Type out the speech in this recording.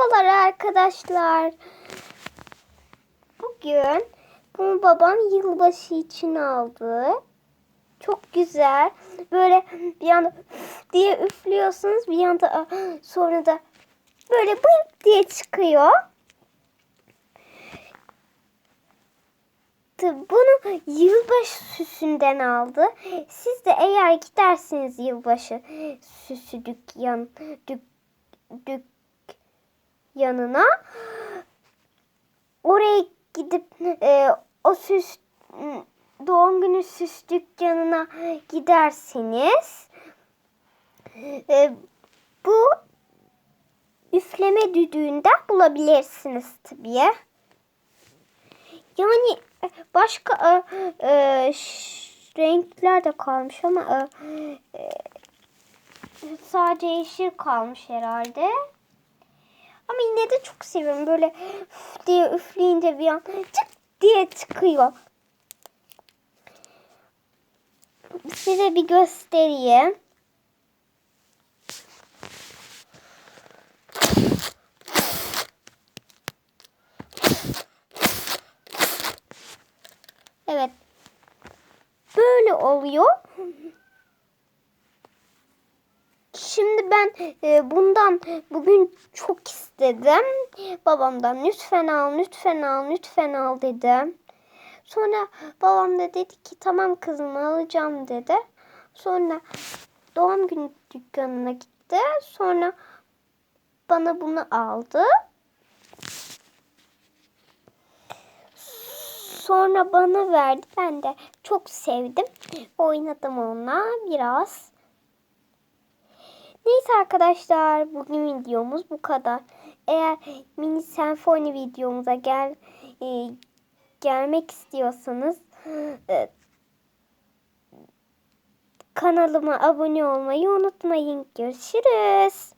Merhabalar arkadaşlar. Bugün bunu babam yılbaşı için aldı. Çok güzel. Böyle bir anda diye üflüyorsunuz. Bir anda sonra da böyle bıyık diye çıkıyor. Bunu yılbaşı süsünden aldı. Siz de eğer gidersiniz yılbaşı süsü dükkan dük, dük yanına oraya gidip e, o süs doğum günü süs dükkanına giderseniz e, bu üfleme düdüğünden bulabilirsiniz tabii. Yani e, başka e, e, renkler de kalmış ama e, e, sadece yeşil kalmış herhalde. De çok seviyorum. Böyle üf diye üfleyince bir an çık diye çıkıyor. Size bir göstereyim. Evet. Böyle oluyor. Ben e, bundan bugün çok istedim. Babamdan lütfen al, lütfen al, lütfen al dedim. Sonra babam da dedi ki tamam kızım alacağım dedi. Sonra doğum günü dükkanına gitti. Sonra bana bunu aldı. Sonra bana verdi. Ben de çok sevdim. Oynadım onunla biraz. Neyse arkadaşlar bugün videomuz bu kadar. Eğer mini senfoni videomuza gel e, gelmek istiyorsanız e, kanalıma abone olmayı unutmayın. Görüşürüz.